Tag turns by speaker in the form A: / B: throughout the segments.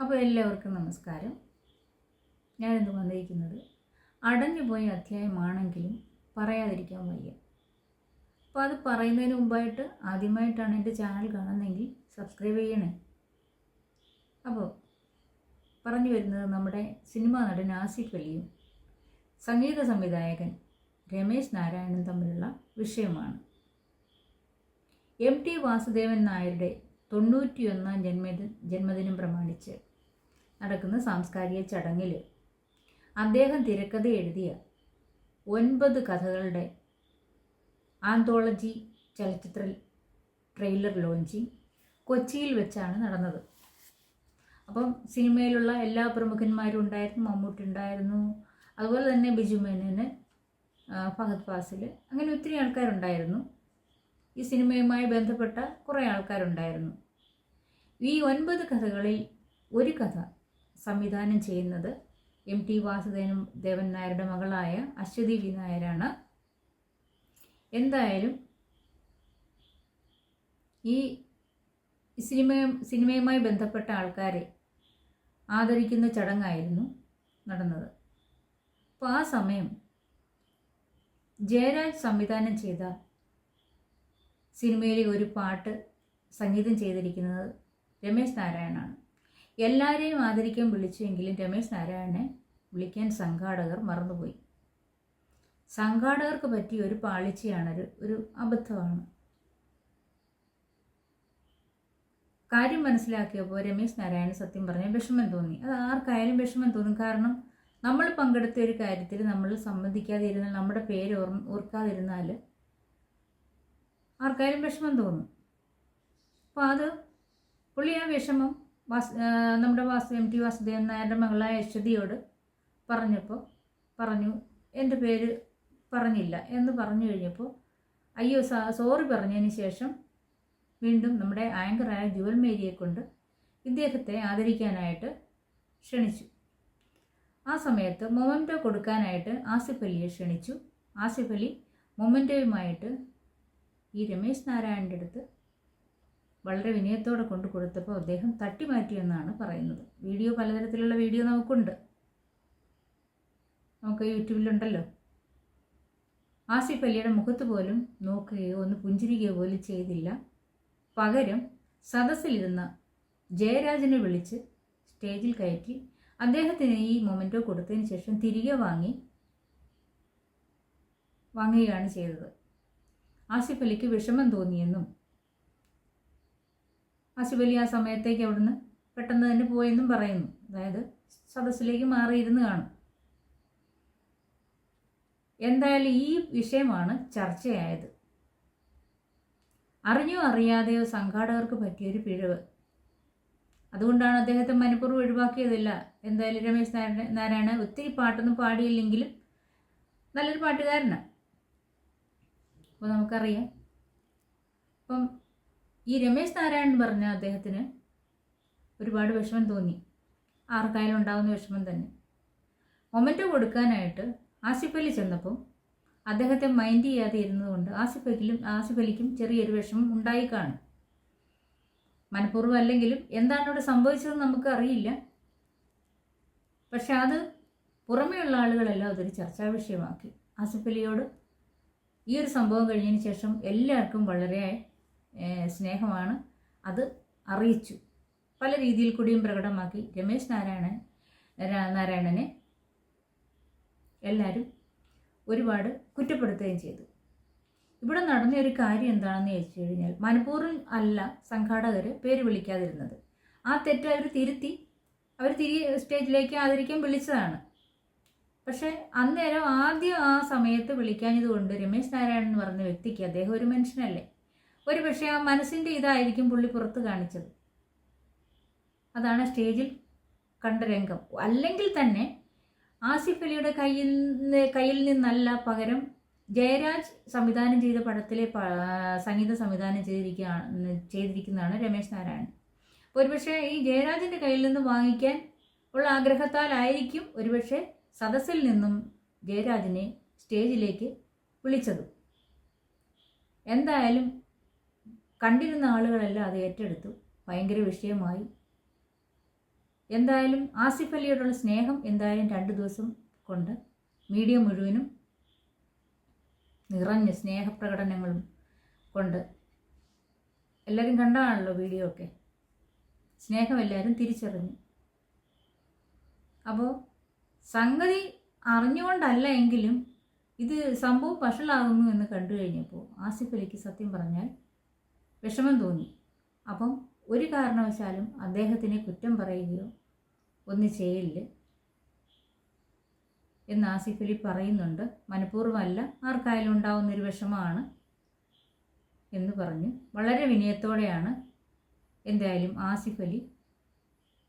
A: അപ്പോൾ എല്ലാവർക്കും നമസ്കാരം. ഞാനിന്ന് വന്നിരിക്കുന്നത് അടഞ്ഞുപോയ അധ്യായമാണെങ്കിലും പറയാതിരിക്കാൻ വയ്യ. അപ്പോൾ അത് പറയുന്നതിന് മുമ്പായിട്ട് ആദ്യമായിട്ടാണ് എന്റെ ചാനൽ കാണുന്നതെങ്കിൽ സബ്സ്ക്രൈബ് ചെയ്യണേ. അപ്പോൾ പറഞ്ഞു വരുന്നത് നമ്മുടെ സിനിമാ നടൻ ആസിഫ് അലിയും സംഗീത സംവിധായകൻ രമേശ് നാരായണൻ തമ്മിലുള്ള വിഷയമാണ്. എം ടി വാസുദേവൻ നായരുടെ തൊണ്ണൂറ്റിയൊന്നാം ജന്മദി ജന്മദിനം പ്രമാണിച്ച് നടക്കുന്ന സാംസ്കാരിക ചടങ്ങിൽ അദ്ദേഹം തിരക്കഥ എഴുതിയ ഒൻപത് കഥകളുടെ ആന്തോളജി ചലച്ചിത്ര ട്രെയിലർ ലോഞ്ചിങ് കൊച്ചിയിൽ വെച്ചാണ് നടന്നത്. അപ്പം സിനിമയിലുള്ള എല്ലാ പ്രമുഖന്മാരും ഉണ്ടായിരുന്നു മമ്മൂട്ടി ഉണ്ടായിരുന്നു അതുപോലെ തന്നെ ബിജു മേനോന് ഫഹദ് ഫാസിൽ അങ്ങനെ ഒത്തിരി ആൾക്കാരുണ്ടായിരുന്നു. ഈ സിനിമയുമായി ബന്ധപ്പെട്ട കുറേ ആൾക്കാരുണ്ടായിരുന്നു. ഈ ഒൻപത് കഥകളിൽ ഒരു കഥ സംവിധാനം ചെയ്യുന്നത് എം ടി വാസുദേവൻ ദേവൻ നായരുടെ മകളായ അശ്വതി വി നായരാണ്. എന്തായാലും ഈ സിനിമ സിനിമയുമായി ബന്ധപ്പെട്ട ആൾക്കാരെ ആദരിക്കുന്ന ചടങ്ങായിരുന്നു നടന്നത്. അപ്പോൾ ആ സമയം ജയരാജ് സംവിധാനം ചെയ്ത സിനിമയിലെ ഒരു പാട്ട് സംഗീതം ചെയ്തിരിക്കുന്നത് രമേശ് നാരായണാണ്. എല്ലാവരെയും ആദരിക്കാൻ വിളിച്ചുവെങ്കിലും രമേശ് നാരായണനെ വിളിക്കാൻ സംഘാടകർ മറന്നുപോയി. സംഘാടകർക്ക് പറ്റിയ ഒരു പാളിച്ചയാണ് ഒരു അബദ്ധമാണ്. കാര്യം മനസ്സിലാക്കിയപ്പോൾ രമേശ് നാരായണൻ സത്യം പറഞ്ഞാൽ വിഷമം തോന്നി. അത് ആർക്കായാലും വിഷമം തോന്നും. കാരണം നമ്മൾ പങ്കെടുത്ത ഒരു കാര്യത്തിൽ നമ്മൾ സംബന്ധിക്കാതിരുന്നാൽ നമ്മുടെ പേര് ഓർ ഓർക്കാതിരുന്നാൽ ആർക്കായാലും വിഷമം തോന്നും. അപ്പോൾ അത് പുള്ളി ആ വിഷമം വാസ് നമ്മുടെ വാസു എം ടി വാസുദേവൻ നായരുടെ മകളായ യശ്വതിയോട് പറഞ്ഞപ്പോൾ പറഞ്ഞു എന്റെ പേര് പറഞ്ഞില്ല എന്ന് പറഞ്ഞു കഴിഞ്ഞപ്പോൾ അയ്യോ സോറി പറഞ്ഞതിന് ശേഷം വീണ്ടും നമ്മുടെ ആങ്കറായ ജുവൽ മേരിയെ കൊണ്ട് ഇദ്ദേഹത്തെ ആദരിക്കാനായിട്ട് ക്ഷണിച്ചു. ആ സമയത്ത് മൊമന്റോ കൊടുക്കാനായിട്ട് ആസിഫ് അലിയെ ക്ഷണിച്ചു. ആസിഫ് അലി മൊമന്റോയുമായിട്ട് ഈ രമേശ് നാരായണന്റെ അടുത്ത് വളരെ വിനയത്തോടെ കൊണ്ടു കൊടുത്തപ്പോൾ അദ്ദേഹം തട്ടിമാറ്റിയെന്നാണ് പറയുന്നത്. വീഡിയോ പലതരത്തിലുള്ള വീഡിയോ നമുക്കുണ്ട്. നമുക്ക് യൂട്യൂബിലുണ്ടല്ലോ. ആസിഫ് അലിയുടെ മുഖത്ത് പോലും നോക്കുകയോ ഒന്ന് പുഞ്ചിരിക്കുകയോ പോലും ചെയ്തില്ല. പകരം സദസ്സിലിരുന്ന ജയരാജനെ വിളിച്ച് സ്റ്റേജിൽ കയറ്റി അദ്ദേഹത്തിന് ഈ മൊമെന്റോ കൊടുത്തതിന് ശേഷം തിരികെ വാങ്ങി വാങ്ങുകയാണ് ചെയ്തത്. ആസിഫ് അലിക്ക് വിഷമം തോന്നിയെന്നും അലി ആ സമയത്തേക്ക് അവിടുന്ന് പെട്ടെന്ന് തന്നെ പോയെന്നും പറയുന്നു. അതായത് സദസ്സിലേക്ക് മാറിയിരുന്ന് കാണും. എന്തായാലും ഈ വിഷയമാണ് ചർച്ചയായത്. അറിഞ്ഞോ അറിയാതെയോ സംഘാടകർക്ക് പറ്റിയൊരു പിഴവ്. അതുകൊണ്ടാണ് അദ്ദേഹത്തെ മനഃപൂർവം ഒഴിവാക്കിയതില്ല. എന്തായാലും രമേശ് നാരായണ ഒത്തിരി പാട്ടൊന്നും പാടിയില്ലെങ്കിലും നല്ലൊരു പാട്ടുകാരനാണ്. അപ്പോൾ നമുക്കറിയാം. അപ്പം ഈ രമേശ് നാരായണൻ പറഞ്ഞ അദ്ദേഹത്തിന് ഒരുപാട് വിഷമം തോന്നി. ആർക്കായാലും ഉണ്ടാകുന്ന വിഷമം തന്നെ. മൊമെന്റോ കൊടുക്കാനായിട്ട് ആസിഫ് അലി ചെന്നപ്പോൾ അദ്ദേഹത്തെ മൈൻഡ് ചെയ്യാതെ ഇരുന്നതുകൊണ്ട് ആസിഫ് അലിക്കും ആസിഫ് അലിക്കും ചെറിയൊരു വിഷമം ഉണ്ടായി കാണും മനഃപൂർവം അല്ലെങ്കിലും എന്താണ് ഇവിടെ സംഭവിച്ചതെന്ന് നമുക്ക് അറിയില്ല. പക്ഷെ അത് പുറമേയുള്ള ആളുകളെല്ലാം അതൊരു ചർച്ചാ വിഷയമാക്കി. ആസിഫ് അലിയോട് ഈ ഒരു സംഭവം കഴിഞ്ഞതിന് ശേഷം എല്ലാവർക്കും വളരെ സ്നേഹമാണ്. അത് അറിയിച്ചു. പല രീതിയിൽ കൂടിയും പ്രകടമാക്കി രമേശ് നാരായണൻ നാരായണനെ എല്ലാവരും ഒരുപാട് കുറ്റപ്പെടുത്തുകയും ചെയ്തു. ഇവിടെ നടന്ന ഒരു കാര്യം എന്താണെന്ന് ചോദിച്ചു കഴിഞ്ഞാൽ മനഃപൂർവം അല്ല സംഘാടകർ പേര് വിളിക്കാതിരുന്നത്. ആ തെറ്റ് അവർ തിരുത്തി അവർ തിരി സ്റ്റേജിലേക്ക് ആദരിക്കാൻ വിളിച്ചതാണ്. പക്ഷേ അന്നേരം ആദ്യം ആ സമയത്ത് വിളിക്കാഞ്ഞതുകൊണ്ട് രമേശ് നാരായണൻ എന്ന് പറഞ്ഞ വ്യക്തിക്ക് അദ്ദേഹം ഒരു മനുഷ്യനല്ലേ? ഒരു പക്ഷേ ആ മനസ്സിന്റെ ഇതായിരിക്കും പുള്ളി പുറത്ത് കാണിച്ചത്. അതാണ് സ്റ്റേജിൽ കണ്ട രംഗം. അല്ലെങ്കിൽ തന്നെ ആസിഫ് അലിയുടെ കയ്യിൽ കയ്യിൽ നിന്നല്ല പകരം ജയരാജ് സംവിധാനം ചെയ്ത പടത്തിലെ സംഗീത സംവിധാനം ചെയ്തിരിക്കുകയാണ് ചെയ്തിരിക്കുന്നതാണ് രമേശ് നാരായണൻ. ഒരുപക്ഷെ ഈ ജയരാജിന്റെ കയ്യിൽ നിന്ന് വാങ്ങിക്കാൻ ഉള്ള ആഗ്രഹത്താലായിരിക്കും ഒരുപക്ഷെ സദസ്സിൽ നിന്നും ജയരാജിനെ സ്റ്റേജിലേക്ക് വിളിച്ചത്. എന്തായാലും കണ്ടിരുന്ന ആളുകളെല്ലാം അത് ഏറ്റെടുത്തു. ഭയങ്കര വിഷയമായി. എന്തായാലും ആസിഫ് അലിയോടുള്ള സ്നേഹം എന്തായാലും രണ്ട് ദിവസം കൊണ്ട് മീഡിയ മുഴുവനും നിറഞ്ഞ് സ്നേഹപ്രകടനങ്ങളും കൊണ്ട് എല്ലാവരും കണ്ടാണല്ലോ വീഡിയോ ഒക്കെ. സ്നേഹം എല്ലാവരും തിരിച്ചറിഞ്ഞു. അപ്പോൾ സംഗതി അറിഞ്ഞുകൊണ്ടല്ല എങ്കിലും ഇത് സംഭവം വഷളാകുന്നു എന്ന് കണ്ടു കഴിഞ്ഞപ്പോൾ ആസിഫ് അലിക്ക് സത്യം പറഞ്ഞാൽ വിഷമം തോന്നി. അപ്പം ഒരു കാരണവശാലും അദ്ദേഹത്തിനെ കുറ്റം പറയുകയോ ഒന്നും ചെയ്യില്ല എന്ന് ആസിഫ് അലി പറയുന്നുണ്ട്. മനഃപൂർവമല്ല ആർക്കായാലും ഉണ്ടാവുന്നൊരു വിഷമമാണ് എന്ന് പറഞ്ഞു. വളരെ വിനയത്തോടെയാണ് എന്തായാലും ആസിഫ് അലി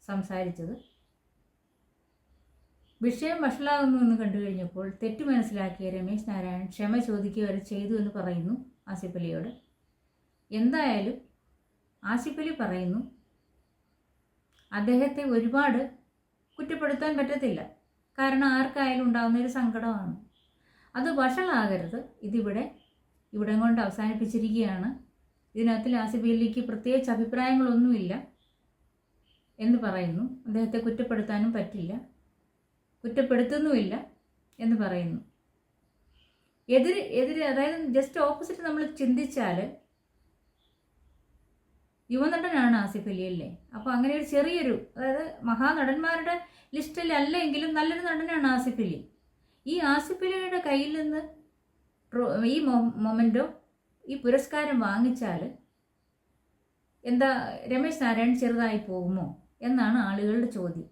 A: സംസാരിച്ചത്. വിഷയം വഷളാകുന്നു എന്ന് കണ്ടു കഴിഞ്ഞപ്പോൾ തെറ്റ് മനസ്സിലാക്കിയ രമേശ് നാരായണൻ ക്ഷമ ചോദിക്കുക വരെ ചെയ്തു എന്ന് പറയുന്നു ആസിഫ് അലിയോട്. എന്തായാലും ആസിഫലി പറയുന്നു അദ്ദേഹത്തെ ഒരുപാട് കുറ്റപ്പെടുത്താൻ പറ്റത്തില്ല. കാരണം ആർക്കായാലും ഉണ്ടാകുന്ന ഒരു സങ്കടമാണ്. അത് വഷളാകരുത്. ഇതിവിടെ ഇവിടെ കൊണ്ട് അവസാനിപ്പിച്ചിരിക്കുകയാണ്. ഇതിനകത്ത് ആസിഫലിക്ക് പ്രത്യേകിച്ച് അഭിപ്രായങ്ങളൊന്നുമില്ല എന്ന് പറയുന്നു. അദ്ദേഹത്തെ കുറ്റപ്പെടുത്താനും പറ്റില്ല. കുറ്റപ്പെടുത്തുന്നുമില്ല എന്ന് പറയുന്നു. എതിര് എതിര് അതായത് ജസ്റ്റ് ഓപ്പോസിറ്റ് നമ്മൾ ചിന്തിച്ചാൽ യുവനടനാണ് ആസിഫ് അലി അല്ലേ അപ്പോൾ അങ്ങനെ ഒരു ചെറിയൊരു അതായത് മഹാനടന്മാരുടെ ലിസ്റ്റിൽ അല്ലെങ്കിലും നല്ലൊരു നടനാണ് ആസിഫ് അലി. ഈ ആസിഫ് അലിയുടെ കയ്യിൽ നിന്ന് ഈ മൊമെന്റോ ഈ പുരസ്കാരം വാങ്ങിച്ചാൽ എന്താ രമേശ് നാരായൺ ചെറുതായി പോകുമോ? എന്നാണ് ആളുകളുടെ ചോദ്യം.